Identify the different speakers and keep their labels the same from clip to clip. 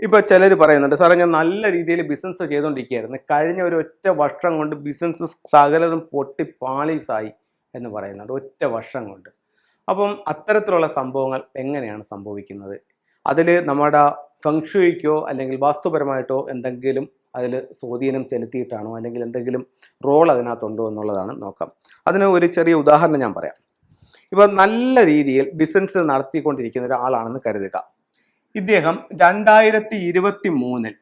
Speaker 1: ഇപ്പൊ ചിലർ പറയുന്നുണ്ട് സാറേ ഞാൻ നല്ല രീതിയിൽ ബിസിനസ് ചെയ്തുകൊണ്ടിരിക്കുകയായിരുന്നു കഴിഞ്ഞ ഒരു ഒറ്റ വർഷം കൊണ്ട് ബിസിനസ് സകലതും പൊട്ടി പാളീസായി എന്ന് പറയുന്നുണ്ട് ഒറ്റ വർഷം കൊണ്ട്. അപ്പം അത്തരത്തിലുള്ള സംഭവങ്ങൾ എങ്ങനെയാണ് സംഭവിക്കുന്നത്? അതിൽ നമ്മുടെ ഫങ്ഷുയിക്കോ അല്ലെങ്കിൽ വാസ്തുപരമായിട്ടോ എന്തെങ്കിലും അതിൽ സ്വാധീനം ചെലുത്തിയിട്ടാണോ? അല്ലെങ്കിൽ എന്തെങ്കിലും റോൾ അതിനകത്തുണ്ടോ എന്നുള്ളതാണ് നോക്കാം. അതിന് ഒരു ചെറിയ ഉദാഹരണം ഞാൻ പറയാം. ഇപ്പം നല്ല രീതിയിൽ ബിസിനസ് നടത്തിക്കൊണ്ടിരിക്കുന്ന ഒരാളാണെന്ന് കരുതുക. ഇദ്ദേഹം രണ്ടായിരത്തി ഇരുപത്തി മൂന്നിൽ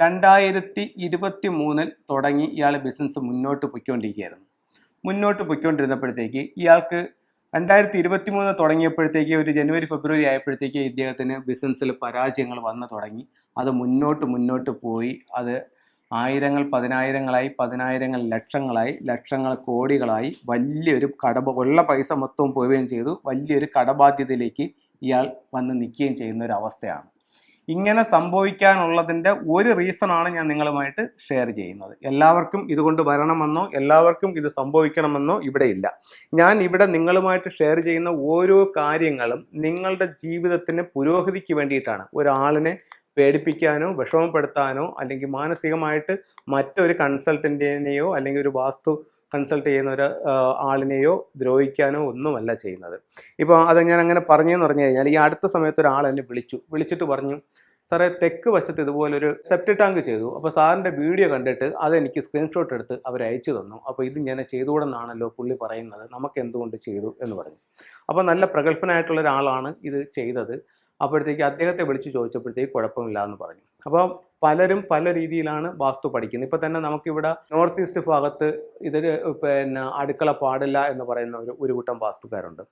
Speaker 1: രണ്ടായിരത്തി ഇരുപത്തി മൂന്നിൽ തുടങ്ങി ഇയാൾ ബിസിനസ് മുന്നോട്ട് പൊയ്ക്കൊണ്ടിരിക്കുകയായിരുന്നു. മുന്നോട്ട് പൊയ്ക്കൊണ്ടിരുന്നപ്പോഴത്തേക്ക് ഇയാൾക്ക് രണ്ടായിരത്തി ഇരുപത്തി മൂന്ന് തുടങ്ങിയപ്പോഴത്തേക്ക് ഒരു ജനുവരി ഫെബ്രുവരി ആയപ്പോഴത്തേക്ക് ഇദ്ദേഹത്തിന് ബിസിനസ്സിൽ പരാജയങ്ങൾ വന്നു തുടങ്ങി. അത് മുന്നോട്ട് മുന്നോട്ട് പോയി. അത് ആയിരങ്ങൾ പതിനായിരങ്ങളായി പതിനായിരങ്ങൾ ലക്ഷങ്ങളായി ലക്ഷങ്ങൾ കോടികളായി വലിയൊരു കടബ ഉള്ള പൈസ മൊത്തവും പോവുകയും ചെയ്തു. വലിയൊരു കടബാധ്യതയിലേക്ക് ഇയാൾ വന്ന് നിൽക്കുകയും ചെയ്യുന്ന ഒരു അവസ്ഥയാണ്. ഇങ്ങനെ സംഭവിക്കാനുള്ളതിന്റെ ഒരു റീസണാണ് ഞാൻ നിങ്ങളുമായിട്ട് ഷെയർ ചെയ്യുന്നത്. എല്ലാവർക്കും ഇതുകൊണ്ട് വരണമെന്നോ എല്ലാവർക്കും ഇത് സംഭവിക്കണമെന്നോ ഇവിടെ ഇല്ല ഞാൻ ഇവിടെ നിങ്ങളുമായിട്ട് ഷെയർ ചെയ്യുന്ന ഓരോ കാര്യങ്ങളും നിങ്ങളുടെ ജീവിതത്തിന് പുരോഗതിക്ക് വേണ്ടിയിട്ടാണ്. ഒരാളിനെ പേടിപ്പിക്കാനോ വിഷമപ്പെടുത്താനോ അല്ലെങ്കിൽ മാനസികമായിട്ട് മറ്റൊരു കൺസൾട്ടന്റിനെയോ അല്ലെങ്കിൽ ഒരു വാസ്തു കൺസൾട്ട് ചെയ്യുന്ന ഒരു ആളിനെയോ ദ്രോഹിക്കാനോ ഒന്നുമല്ല ചെയ്യുന്നത്. ഇപ്പോൾ അത് ഞാൻ അങ്ങനെ പറഞ്ഞതെന്ന് പറഞ്ഞു കഴിഞ്ഞാൽ ഈ അടുത്ത സമയത്ത് ഒരാൾ എന്നെ വിളിച്ചു. വിളിച്ചിട്ട് പറഞ്ഞു സാറേ തെക്ക് വശത്ത് ഇതുപോലൊരു സെപ്റ്റ് ടാങ്ക് ചെയ്തു. അപ്പോൾ സാറിന്റെ വീഡിയോ കണ്ടിട്ട് അതെനിക്ക് സ്ക്രീൻഷോട്ട് എടുത്ത് അവർ അയച്ചു തന്നു. അപ്പോൾ ഇത് ഞാൻ ചെയ്തുകൂടെന്നാണല്ലോ പുള്ളി പറയുന്നത്. നമുക്ക് എന്തുകൊണ്ട് ചെയ്തു? എന്ന് പറഞ്ഞു. അപ്പോൾ നല്ല പ്രഗത്ഭനായിട്ടുള്ള ഒരാളാണ് ഇത് ചെയ്തത്. അപ്പോഴത്തേക്ക് അദ്ദേഹത്തെ വിളിച്ച് ചോദിച്ചപ്പോഴത്തേക്ക് കുഴപ്പമില്ല എന്ന് പറഞ്ഞു. അപ്പോൾ പലരും പല രീതിയിലാണ് വാസ്തു പഠിക്കുന്നത്. ഇപ്പം തന്നെ നമുക്കിവിടെ നോർത്ത് ഈസ്റ്റ് ഭാഗത്ത് ഇതിൽ പിന്നെ അടുക്കള പാടില്ല എന്ന് പറയുന്ന ഒരു ഒരു കൂട്ടം വാസ്തുക്കാരുണ്ട്.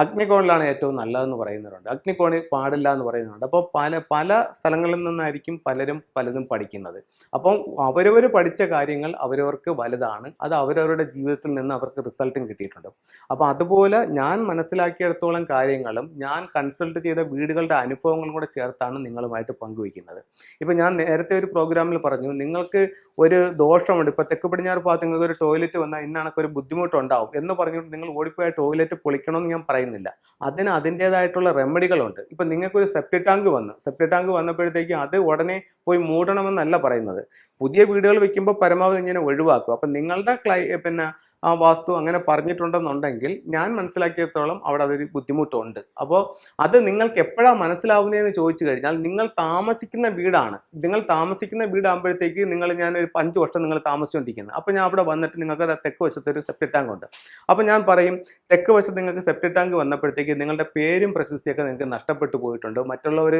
Speaker 1: അഗ്നികോണിലാണ് ഏറ്റവും നല്ലതെന്ന് പറയുന്നവരുണ്ട്. അഗ്നികോണിൽ പാടില്ല എന്ന് പറയുന്നുണ്ട് അപ്പോൾ പല പല സ്ഥലങ്ങളിൽ നിന്നായിരിക്കും പലരും പലതും പഠിക്കുന്നത്. അപ്പം അവരവർ പഠിച്ച കാര്യങ്ങൾ അവരവർക്ക് വലുതാണ്. അത് അവരവരുടെ ജീവിതത്തിൽ നിന്ന് അവർക്ക് റിസൾട്ടും കിട്ടിയിട്ടുണ്ട്. അപ്പോൾ അതുപോലെ ഞാൻ മനസ്സിലാക്കിയിടത്തോളം കാര്യങ്ങളും ഞാൻ കൺസൾട്ട് ചെയ്ത വീടുകളുടെ അനുഭവങ്ങളും കൂടെ ചേർത്താണ് നിങ്ങളുമായിട്ട് പങ്കുവയ്ക്കുന്നത്. ഇപ്പം ഞാൻ നേരത്തെ ഒരു പ്രോഗ്രാമിൽ പറഞ്ഞു നിങ്ങൾക്ക് ഒരു ദോഷമുണ്ട്. ഇപ്പോൾ തെക്ക് പടിഞ്ഞാറ് ഭാഗത്ത് നിങ്ങൾക്ക് ഒരു ടോയ്ലറ്റ് വന്നാൽ ഇന്നാണൊക്കെ ഒരു ബുദ്ധിമുട്ടുണ്ടാവും. എന്ന് പറഞ്ഞുകൊണ്ട് നിങ്ങൾ ഓടിപ്പോയ ടോയ്ലറ്റ് പൊളിക്കണമെന്ന് ഞാൻ പറയുന്നില്ല. അതിന് അതിന്റേതായിട്ടുള്ള റെമഡികളുണ്ട് ഇപ്പം നിങ്ങൾക്കൊരു സെപ്റ്റി ടാങ്ക് വന്നു. സെപ്റ്റി ടാങ്ക് വന്നപ്പോഴത്തേക്ക് അത് ഉടനെ പോയി മൂടണമെന്നല്ല പറയുന്നത്. പുതിയ വീടുകൾ വെക്കുമ്പോൾ പരമാവധി ഇങ്ങനെ ഒഴിവാക്കും അപ്പം നിങ്ങളുടെ ക്ലൈ പിന്നെ ആ വാസ്തു അങ്ങനെ പറഞ്ഞിട്ടുണ്ടെന്നുണ്ടെങ്കിൽ ഞാൻ മനസ്സിലാക്കിയത്തോളം അവിടെ അതൊരു ബുദ്ധിമുട്ടുണ്ട്. അപ്പോൾ അത് നിങ്ങൾക്ക് എപ്പോഴാണ് മനസ്സിലാവുന്നതെന്ന് ചോദിച്ചു കഴിഞ്ഞാൽ നിങ്ങൾ താമസിക്കുന്ന വീടാണ്. നിങ്ങൾ താമസിക്കുന്ന വീടാകുമ്പോഴത്തേക്ക് നിങ്ങൾ ഞാൻ ഒരു അഞ്ച് വർഷം നിങ്ങൾ താമസിച്ചുകൊണ്ടിരിക്കുന്നത് അപ്പോൾ ഞാൻ അവിടെ വന്നിട്ട് നിങ്ങൾക്ക് തെക്ക് വശത്ത് ഒരു സെപ്റ്റി ടാങ്ക് ഉണ്ട്. അപ്പോൾ ഞാൻ പറയും തെക്ക് വശത്ത് നിങ്ങൾക്ക് സെപ്റ്റി ടാങ്ക് വന്നപ്പോഴത്തേക്ക് നിങ്ങളുടെ പേരും പ്രശസ്തിയൊക്കെ നിങ്ങൾക്ക് നഷ്ടപ്പെട്ടു പോയിട്ടുണ്ട്. മറ്റുള്ളവർ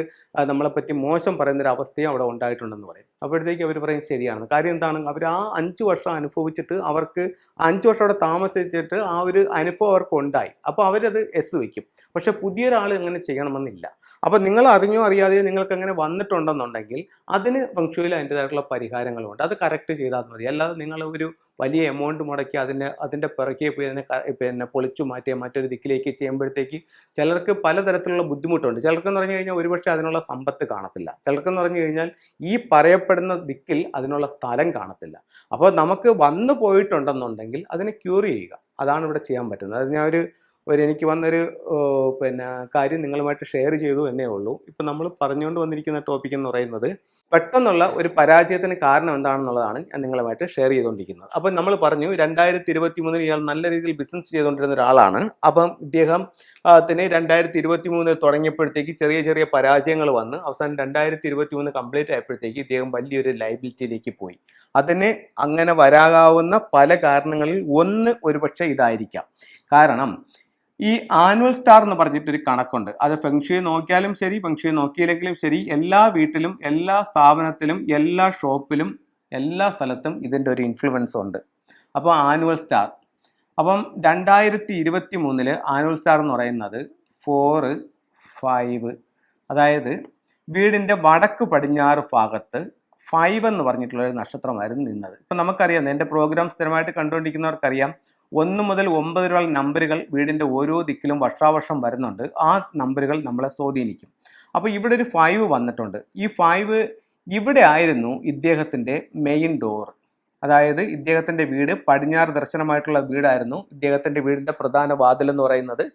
Speaker 1: നമ്മളെപ്പറ്റി മോശം പറയുന്ന ഒരു അവസ്ഥയും അവിടെ ഉണ്ടായിട്ടുണ്ടെന്ന് പറയും. അപ്പോഴത്തേക്ക് അവർ പറയും ശരിയാണ്. കാര്യം എന്താണ്? അവർ ആ അഞ്ച് വർഷം അനുഭവിച്ചിട്ട് അവർക്ക് അഞ്ച് വർഷം അവിടെ താമസിച്ചിട്ട് ആ ഒരു അനുഭവം അവർക്ക് ഉണ്ടായി അപ്പോൾ അവരത് എസ് വയ്ക്കും. പക്ഷേ പുതിയൊരാൾ അങ്ങനെ ചെയ്യണമെന്നില്ല. അപ്പോൾ നിങ്ങൾ അറിഞ്ഞോ അറിയാതെയോ നിങ്ങൾക്ക് അങ്ങനെ വന്നിട്ടുണ്ടെന്നുണ്ടെങ്കിൽ അതിന് ഫംഗ്ഷനിൽ അതിന്റെതായിട്ടുള്ള പരിഹാരങ്ങളുണ്ട്. അത് കറക്റ്റ് ചെയ്താൽ മതി. അല്ലാതെ നിങ്ങൾ ഒരു വലിയ എമൗണ്ട് മുടക്കി അതിനെ അതിന്റെ പിറകെ പോയി അതിനെ പിന്നെ പൊളിച്ചു മാറ്റിയ മറ്റൊരു ദിക്കിലേക്ക് ചെയ്യുമ്പോഴത്തേക്ക് ചിലർക്ക് പലതരത്തിലുള്ള ബുദ്ധിമുട്ടുണ്ട്. ചിലർക്കെന്ന് പറഞ്ഞു കഴിഞ്ഞാൽ ഒരുപക്ഷെ അതിനുള്ള സമ്പത്ത് കാണത്തില്ല. ചിലർക്കെന്ന് പറഞ്ഞു കഴിഞ്ഞാൽ ഈ പറയപ്പെടുന്ന ദിക്കിൽ അതിനുള്ള സ്ഥലം കാണത്തില്ല. അപ്പോൾ നമുക്ക് വന്നു പോയിട്ടുണ്ടെന്നുണ്ടെങ്കിൽ അതിനെ ക്യൂർ ചെയ്യുക. അതാണ് ഇവിടെ ചെയ്യാൻ പറ്റുന്നത്. അത് ഞാൻ ഒരു ഒരു എനിക്ക് വന്നൊരു പിന്നെ കാര്യം നിങ്ങളുമായിട്ട് ഷെയർ ചെയ്തു എന്നേ ഉള്ളൂ. ഇപ്പം നമ്മൾ പറഞ്ഞുകൊണ്ട് വന്നിരിക്കുന്ന ടോപ്പിക് എന്ന് പറയുന്നത് പെട്ടെന്നുള്ള ഒരു പരാജയത്തിന് കാരണം എന്താണെന്നുള്ളതാണ് ഞാൻ നിങ്ങളുമായിട്ട് ഷെയർ ചെയ്തുകൊണ്ടിരിക്കുന്നത്. അപ്പം നമ്മൾ പറഞ്ഞു രണ്ടായിരത്തി ഇരുപത്തി മൂന്നിൽ ഇയാൾ നല്ല രീതിയിൽ ബിസിനസ് ചെയ്തുകൊണ്ടിരുന്ന ഒരാളാണ്. അപ്പം ഇദ്ദേഹം തന്നെ രണ്ടായിരത്തി ഇരുപത്തി മൂന്നിൽ തുടങ്ങിയപ്പോഴത്തേക്ക് ചെറിയ ചെറിയ പരാജയങ്ങൾ വന്ന് അവസാനം രണ്ടായിരത്തി ഇരുപത്തി മൂന്ന് കംപ്ലീറ്റ് ആയപ്പോഴത്തേക്ക് ഇദ്ദേഹം വലിയൊരു ലൈബിലിറ്റിയിലേക്ക് പോയി. അതിന് അങ്ങനെ വരാകാവുന്ന പല കാരണങ്ങളിൽ ഒന്ന് ഒരുപക്ഷെ ഇതായിരിക്കാം. കാരണം ഈ ആനുവൽ സ്റ്റാർ എന്ന് പറഞ്ഞിട്ടൊരു കണക്കുണ്ട്. അത് ഫെങ്ഷുയെ നോക്കിയാലും ശരി ഫെങ്ഷുയെ നോക്കിയില്ലെങ്കിലും ശരി എല്ലാ വീട്ടിലും എല്ലാ സ്ഥാപനത്തിലും എല്ലാ ഷോപ്പിലും എല്ലാ സ്ഥലത്തും ഇതിന്റെ ഒരു ഇൻഫ്ലുവൻസ് ഉണ്ട്. അപ്പോൾ ആനുവൽ സ്റ്റാർ അപ്പം രണ്ടായിരത്തി ഇരുപത്തി മൂന്നിൽ ആനുവൽ സ്റ്റാർ എന്ന് പറയുന്നത് ഫോറ് ഫൈവ് അതായത് വീടിന്റെ വടക്ക് പടിഞ്ഞാറ് ഭാഗത്ത് ഫൈവ് എന്ന് പറഞ്ഞിട്ടുള്ള ഒരു നക്ഷത്രമായിരുന്നു നിന്നത്. ഇപ്പം നമുക്കറിയാം എന്റെ പ്രോഗ്രാം സ്ഥിരമായിട്ട് കണ്ടുകൊണ്ടിരിക്കുന്നവർക്കറിയാം ഒന്ന് മുതൽ ഒമ്പത് രൂപ നമ്പറുകൾ വീടിന്റെ ഓരോ ദിക്കിലും വർഷാവർഷം വരുന്നുണ്ട്. ആ നമ്പറുകൾ നമ്മളെ സ്വാധീനിക്കും. അപ്പോൾ ഇവിടെ ഒരു ഫൈവ് വന്നിട്ടുണ്ട്. ഈ ഫൈവ് ഇവിടെ ആയിരുന്നു ഇദ്ദേഹത്തിന്റെ മെയിൻ ഡോർ അതായത് ഇദ്ദേഹത്തിന്റെ വീട് പടിഞ്ഞാറ് ദർശനമായിട്ടുള്ള വീടായിരുന്നു. ഇദ്ദേഹത്തിന്റെ വീടിന്റെ പ്രധാന വാതിൽ എന്ന് പറയുന്നത്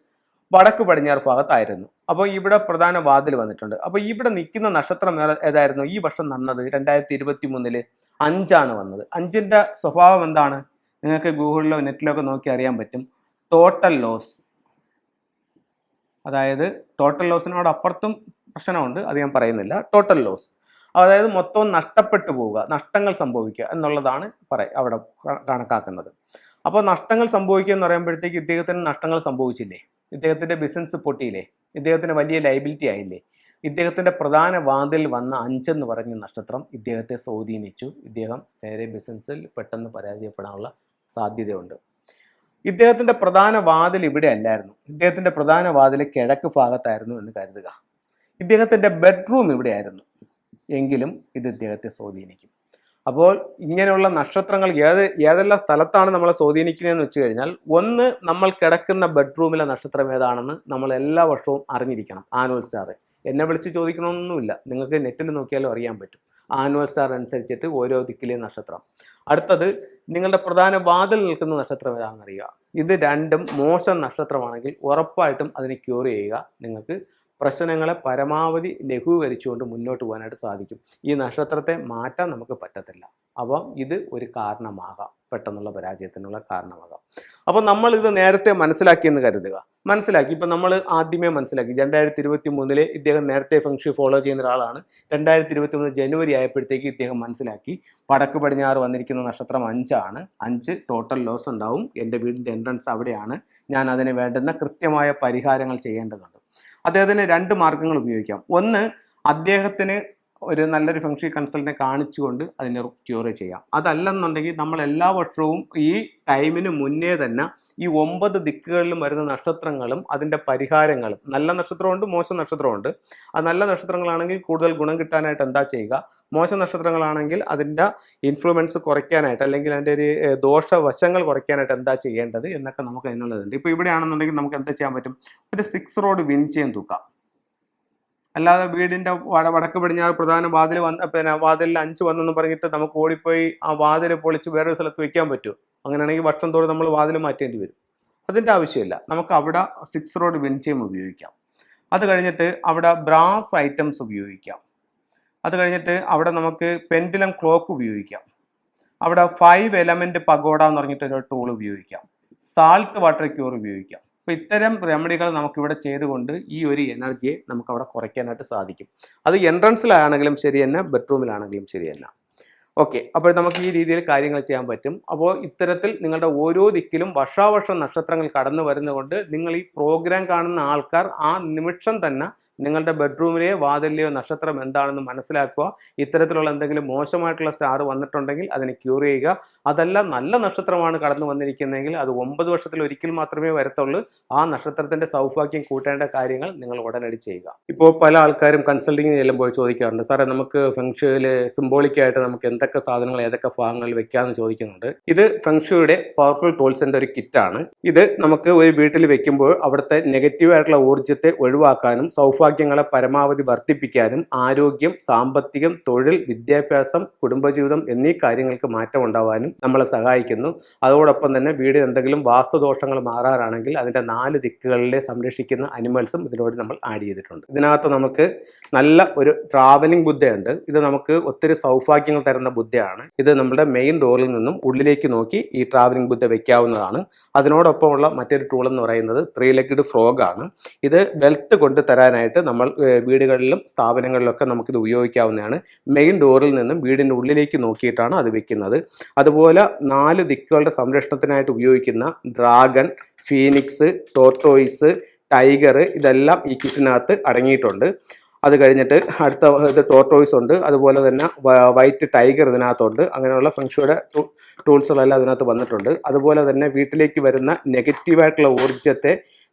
Speaker 1: വടക്ക് പടിഞ്ഞാറ് ഭാഗത്തായിരുന്നു. അപ്പോൾ ഇവിടെ പ്രധാന വാതിൽ വന്നിട്ടുണ്ട്. അപ്പോൾ ഇവിടെ നിൽക്കുന്ന നക്ഷത്രം ഏത- ഏതായിരുന്നു? ഈ വർഷം നന്നത് രണ്ടായിരത്തി ഇരുപത്തി മൂന്നിൽ അഞ്ചാണ് വന്നത്. അഞ്ചിന്റെ സ്വഭാവം എന്താണ്? നിങ്ങൾക്ക് ഗൂഗിളിലോ നെറ്റിലോ ഒക്കെ നോക്കി അറിയാൻ പറ്റും. ടോട്ടൽ ലോസ് അതായത് ടോട്ടൽ ലോസിനോട് അപ്പുറത്തും പ്രശ്നമുണ്ട് അത് ഞാൻ പറയുന്നില്ല. ടോട്ടൽ ലോസ് അതായത് മൊത്തം നഷ്ടപ്പെട്ടു പോവുക നഷ്ടങ്ങൾ സംഭവിക്കുക എന്നുള്ളതാണ് പറയ അവിടെ കണക്കാക്കുന്നത്. അപ്പോൾ നഷ്ടങ്ങൾ സംഭവിക്കുക എന്ന് പറയുമ്പോഴത്തേക്ക് ഇദ്ദേഹത്തിന് നഷ്ടങ്ങൾ സംഭവിച്ചില്ലേ? ഇദ്ദേഹത്തിന്റെ ബിസിനസ് പൊട്ടിയില്ലേ? ഇദ്ദേഹത്തിന് വലിയ ലൈബിലിറ്റി ആയില്ലേ? ഇദ്ദേഹത്തിന്റെ പ്രധാന വാതിൽ വന്ന അഞ്ചെന്ന് പറഞ്ഞ നക്ഷത്രം ഇദ്ദേഹത്തെ സ്വാധീനിച്ചു. ഇദ്ദേഹം നേരെ ബിസിനസ്സിൽ പെട്ടെന്ന് പരാജയപ്പെടാനുള്ള സാധ്യതയുണ്ട്. ഇദ്ദേഹത്തിന്റെ പ്രധാന വാതിൽ ഇവിടെ അല്ലായിരുന്നു. ഇദ്ദേഹത്തിന്റെ പ്രധാന വാതിൽ കിഴക്ക് ഭാഗത്തായിരുന്നു എന്ന് കരുതുക. ഇദ്ദേഹത്തിന്റെ ബെഡ്റൂം ഇവിടെയായിരുന്നു. എങ്കിലും ഇത് ഇദ്ദേഹത്തെ സ്വാധീനിക്കും. അപ്പോൾ ഇങ്ങനെയുള്ള നക്ഷത്രങ്ങൾ ഏത് ഏതെല്ലാം സ്ഥലത്താണ് നമ്മളെ സ്വാധീനിക്കുന്നതെന്ന് വെച്ച് കഴിഞ്ഞാൽ ഒന്ന് നമ്മൾ കിടക്കുന്ന ബെഡ്റൂമിലെ നക്ഷത്രം ഏതാണെന്ന് നമ്മൾ എല്ലാ വർഷവും അറിഞ്ഞിരിക്കണം. Annual star. എന്നെ വിളിച്ച് ചോദിക്കണമെന്നൊന്നുമില്ല നിങ്ങൾക്ക് നെറ്റിൽ നോക്കിയാലും അറിയാൻ പറ്റും. ആനുവൽ സ്റ്റാർ അനുസരിച്ചിട്ട് ഓരോ ദിക്കിലെയും നക്ഷത്രം. അടുത്തത് നിങ്ങളുടെ പ്രധാന വാതിൽ നിൽക്കുന്ന നക്ഷത്രം ഏതാണെന്ന് അറിയുക. ഇത് രണ്ടും മോശം നക്ഷത്രമാണെങ്കിൽ ഉറപ്പായിട്ടും അതിനെ ക്യൂർ ചെയ്യുക. നിങ്ങൾക്ക് പ്രശ്നങ്ങളെ പരമാവധി ലഘൂകരിച്ചുകൊണ്ട് മുന്നോട്ട് പോകാനായിട്ട് സാധിക്കും. ഈ നക്ഷത്രത്തെ മാറ്റാൻ നമുക്ക് പറ്റത്തില്ല. അപ്പോൾ ഇത് ഒരു കാരണമാകാം. പെട്ടെന്നുള്ള പരാജയത്തിനുള്ള കാരണമാകാം. അപ്പോൾ നമ്മൾ ഇത് നേരത്തെ മനസ്സിലാക്കിയെന്ന് കരുതുക. മനസ്സിലാക്കി. ഇപ്പം നമ്മൾ ആദ്യമേ മനസ്സിലാക്കി. രണ്ടായിരത്തി ഇരുപത്തി മൂന്നിലെ ഇദ്ദേഹം നേരത്തെ ഫംഗ്ഷൻ ഫോളോ ചെയ്യുന്ന ഒരാളാണ്. രണ്ടായിരത്തി ഇരുപത്തി മൂന്ന് ജനുവരി ആയപ്പോഴത്തേക്ക് ഇദ്ദേഹം മനസ്സിലാക്കി. വടക്ക് പടിഞ്ഞാറ് വന്നിരിക്കുന്ന നക്ഷത്രം അഞ്ചാണ്. അഞ്ച് ടോട്ടൽ ലോസ് ഉണ്ടാവും. എന്റെ വീടിന്റെ എൻട്രൻസ് അവിടെയാണ്. ഞാൻ അതിന് വേണ്ടുന്ന കൃത്യമായ പരിഹാരങ്ങൾ ചെയ്യേണ്ടതുണ്ട്. അദ്ദേഹത്തിന് രണ്ട് മാർഗങ്ങൾ ഉപയോഗിക്കാം. ഒന്ന് അദ്ദേഹത്തിന് ഒരു നല്ലൊരു ഫംഗ്ഷൻ കൺസൾട്ടിനെ കാണിച്ചുകൊണ്ട് അതിനെ ക്യൂർ ചെയ്യാം. അതല്ലെന്നുണ്ടെങ്കിൽ നമ്മൾ എല്ലാ വർഷവും ഈ ടൈമിന് മുന്നേ തന്നെ ഈ ഒമ്പത് ദിക്കുകളിലും വരുന്ന നക്ഷത്രങ്ങളും അതിന്റെ പരിഹാരങ്ങളും നല്ല നക്ഷത്രമുണ്ട് മോശം നക്ഷത്രമുണ്ട്. ആ നല്ല നക്ഷത്രങ്ങളാണെങ്കിൽ കൂടുതൽ ഗുണം കിട്ടാനായിട്ട് എന്താ ചെയ്യുക? മോശം നക്ഷത്രങ്ങളാണെങ്കിൽ അതിന്റെ ഇൻഫ്ലുവൻസ് കുറയ്ക്കാനായിട്ട് അല്ലെങ്കിൽ അതിന്റെ ഒരു ദോഷവശങ്ങൾ കുറയ്ക്കാനായിട്ട് എന്താ ചെയ്യേണ്ടത് എന്നൊക്കെ നമുക്ക് അതിനുള്ളതുണ്ട്. ഇപ്പോൾ ഇവിടെയാണെന്നുണ്ടെങ്കിൽ നമുക്ക് എന്താ ചെയ്യാൻ പറ്റും? ഒരു സിക്സ് റോഡ് വിൻ ചെയ്യാൻ തൂക്കാം. അല്ലാതെ വീടിന്റെ വട വടക്ക് പടിഞ്ഞാറ് പ്രധാന വാതിൽ വന്ന പിന്നെ വാതിലിൽ അഞ്ച് വന്നെന്ന് പറഞ്ഞിട്ട് നമുക്ക് ഓടിപ്പോയി ആ വാതിൽ പൊളിച്ച് വേറൊരു സ്ഥലത്ത് വെക്കാൻ പറ്റുമോ? അങ്ങനെയാണെങ്കിൽ വർഷം തോറും നമ്മൾ വാതിൽ മാറ്റേണ്ടി വരും. അതിന്റെ ആവശ്യമില്ല. നമുക്ക് അവിടെ സിക്സ് റോഡ് വിൻചയം ഉപയോഗിക്കാം. അത് കഴിഞ്ഞിട്ട് അവിടെ ബ്രാസ് ഐറ്റംസ് ഉപയോഗിക്കാം. അത് കഴിഞ്ഞിട്ട് അവിടെ നമുക്ക് പെൻഡുലം ക്ലോക്ക് ഉപയോഗിക്കാം. അവിടെ ഫൈവ് എലമെന്റ് പഗോഡ എന്ന് പറഞ്ഞിട്ട് ഒരു ടൂൾ ഉപയോഗിക്കാം. സാൾട്ട് വാട്ടർ ക്യൂർ ഉപയോഗിക്കാം. അപ്പോൾ ഇത്തരം റെമഡികൾ നമുക്കിവിടെ ചെയ്തുകൊണ്ട് ഈ ഒരു എനർജിയെ നമുക്ക് അവിടെ കുറയ്ക്കാനായിട്ട് സാധിക്കും. അത് എൻട്രൻസിലാണെങ്കിലും ശരി തന്നെ ബെഡ്റൂമിലാണെങ്കിലും ശരി തന്നെ. ഓക്കെ അപ്പോൾ നമുക്ക് ഈ രീതിയിൽ കാര്യങ്ങൾ ചെയ്യാൻ പറ്റും. അപ്പോൾ ഇത്തരത്തിൽ നിങ്ങളുടെ ഓരോ ദിക്കിലും വർഷാവർഷം നക്ഷത്രങ്ങൾ കടന്നു വരുന്നതുകൊണ്ട് നിങ്ങൾ ഈ പ്രോഗ്രാം കാണുന്ന ആൾക്കാർ ആ നിമിഷം തന്നെ നിങ്ങളുടെ ബെഡ്റൂമിലെ വാതിലിലെയോ നക്ഷത്രം എന്താണെന്ന് മനസ്സിലാക്കുക. ഇത്തരത്തിലുള്ള എന്തെങ്കിലും മോശമായിട്ടുള്ള സ്റ്റാർ വന്നിട്ടുണ്ടെങ്കിൽ അതിനെ ക്യൂർ ചെയ്യുക. അതല്ല നല്ല നക്ഷത്രമാണ് കടന്നു വന്നിരിക്കുന്നതെങ്കിൽ അത് ഒമ്പത് വർഷത്തിൽ ഒരിക്കൽ മാത്രമേ വരത്തുള്ളൂ. ആ നക്ഷത്രത്തിന്റെ സൗഭാഗ്യം കൂട്ടേണ്ട കാര്യങ്ങൾ നിങ്ങൾ ഉടനടി ചെയ്യുക. ഇപ്പോൾ പല ആൾക്കാരും കൺസൾട്ടിങ് ചെല്ലുമ്പോൾ ചോദിക്കാറുണ്ട് സാറേ നമുക്ക് ഫെങ്ഷുവിൽ സിംബോളിക്കായിട്ട് നമുക്ക് എന്തൊക്കെ സാധനങ്ങൾ ഏതൊക്കെ ഭാഗങ്ങളിൽ വെക്കാമെന്ന് ചോദിക്കുന്നുണ്ട്? ഇത് ഫെങ്ഷുയുടെ പവർഫുൾ ടൂൾസിന്റെ ഒരു കിറ്റാണ് ഇത് നമുക്ക് ഒരു വീട്ടിൽ വെക്കുമ്പോൾ അവിടുത്തെ നെഗറ്റീവായിട്ടുള്ള ഊർജത്തെ ഒഴിവാക്കാനും സൗഭാഗ്യങ്ങളെ പരമാവധി വർദ്ധിപ്പിക്കാനും ആരോഗ്യം സാമ്പത്തികം തൊഴിൽ വിദ്യാഭ്യാസം കുടുംബജീവിതം എന്നീ കാര്യങ്ങൾക്ക് മാറ്റം ഉണ്ടാവാനും നമ്മളെ സഹായിക്കുന്നു. അതോടൊപ്പം തന്നെ വീടിന് എന്തെങ്കിലും വാസ്തുദോഷങ്ങൾ മാറാറാണെങ്കിൽ അതിന്റെ നാല് ദിക്കുകളിലെ സംരക്ഷിക്കുന്ന അനിമൽസും ഇതിനോട് നമ്മൾ ആഡ് ചെയ്തിട്ടുണ്ട്. ഇതിനകത്ത് നമുക്ക് നല്ല ഒരു ട്രാവലിംഗ് ബുദ്ധയുണ്ട്. ഇത് നമുക്ക് ഒത്തിരി സൗഭാഗ്യങ്ങൾ തരുന്ന ബുദ്ധയാണ്. ഇത് നമ്മുടെ മെയിൻ ഡോറിൽ നിന്നും ഉള്ളിലേക്ക് നോക്കി ഈ ട്രാവലിംഗ് ബുദ്ധ വെക്കാവുന്നതാണ്. അതിനോടൊപ്പമുള്ള മറ്റൊരു ടൂൾ എന്ന് പറയുന്നത് ത്രീ ലെഗ്ഡ് ഫ്രോഗാണ് ഇത് വെൽത്ത് കൊണ്ട് നമ്മൾ ഏഹ്, വീടുകളിലും സ്ഥാപനങ്ങളിലൊക്കെ നമുക്കിത് ഉപയോഗിക്കാവുന്നതാണ്. മെയിൻ ഡോറിൽ നിന്നും വീടിന്റെ ഉള്ളിലേക്ക് നോക്കിയിട്ടാണ് അത് വെക്കുന്നത്. അതുപോലെ നാല് ദിക്കുകളുടെ സംരക്ഷണത്തിനായിട്ട് ഉപയോഗിക്കുന്ന ഡ്രാഗൺ ഫീനിക്സ് ടോർട്ടോയിസ് ടൈഗർ ഇതെല്ലാം ഈ കിറ്റിനകത്ത് അടങ്ങിയിട്ടുണ്ട്. അത് കഴിഞ്ഞിട്ട് അടുത്ത ഇത് ടോർട്ടോയ്സ് ഉണ്ട്. അതുപോലെ തന്നെ വൈറ്റ് ടൈഗർ ഇതിനകത്തുണ്ട്. അങ്ങനെയുള്ള ഫംഗ്ഷയുടെ ടൂൾസുകളെല്ലാം അതിനകത്ത് വന്നിട്ടുണ്ട്. അതുപോലെ തന്നെ വീട്ടിലേക്ക് വരുന്ന നെഗറ്റീവായിട്ടുള്ള ഊർജത്തെ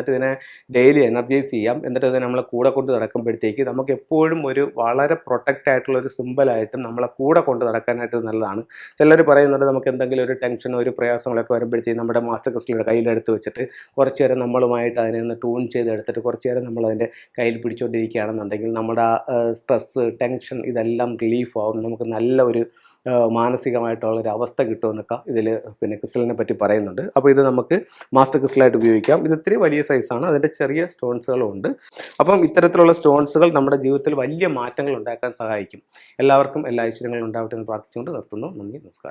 Speaker 1: എന്നിട്ട് ഇതിനെ ഡെയിലി എനർജൈസ് ചെയ്യാം. എന്നിട്ട് ഇതിനെ നമ്മളെ കൂടെ കൊണ്ട് നടക്കുമ്പോഴത്തേക്ക് നമുക്ക് എപ്പോഴും ഒരു വളരെ പ്രൊട്ടക്റ്റ് ആയിട്ടുള്ള ഒരു സിമ്പിളായിട്ടും നമ്മളെ കൂടെ കൊണ്ട് നടക്കാനായിട്ട് നല്ലതാണ്. ചിലർ പറയുന്നുണ്ട് നമുക്ക് എന്തെങ്കിലും ഒരു ടെൻഷനോ ഒരു പ്രയാസങ്ങളൊക്കെ വരുമ്പോഴത്തേക്കും നമ്മുടെ മാസ്റ്റർ ക്രിസ്റ്റലിന്റെ കയ്യിലെടുത്ത് വെച്ചിട്ട് കുറച്ച് നേരം നമ്മളുമായിട്ട് അതിനെ ഒന്ന് ട്യൂൺ ചെയ്ത് എടുത്തിട്ട് കുറച്ച് നേരം നമ്മൾ അതിന്റെ കയ്യിൽ പിടിച്ചുകൊണ്ടിരിക്കുകയാണെന്നുണ്ടെങ്കിൽ നമ്മുടെ സ്ട്രെസ്സ് ടെൻഷൻ ഇതെല്ലാം റിലീഫ് ആവും. നമുക്ക് നല്ല ഒരു ആ, മാനസികമായിട്ടുള്ള ഒരു അവസ്ഥ കിട്ടുമെന്നൊക്കെ ഇതിൽ പിന്നെ ക്രിസ്റ്റലിനെ പറ്റി പറയുന്നുണ്ട്. അപ്പോൾ ഇത് നമുക്ക് മാസ്റ്റർ ക്രിസ്റ്റലായിട്ട് ഉപയോഗിക്കാം. ഇത് ഇത്തിരി വലിയ സൈസാണ്. അതിന്റെ ചെറിയ സ്റ്റോൺസുകളും ഉണ്ട് അപ്പം ഇത്തരത്തിലുള്ള സ്റ്റോൺസുകൾ നമ്മുടെ ജീവിതത്തിൽ വലിയ മാറ്റങ്ങൾ ഉണ്ടാക്കാൻ സഹായിക്കും. എല്ലാവർക്കും എല്ലാ ഐശ്വര്യങ്ങളും ഉണ്ടാവട്ടെ എന്ന് പ്രാർത്ഥിച്ചുകൊണ്ട് നിർത്തുന്നു. നന്ദി നമസ്കാരം.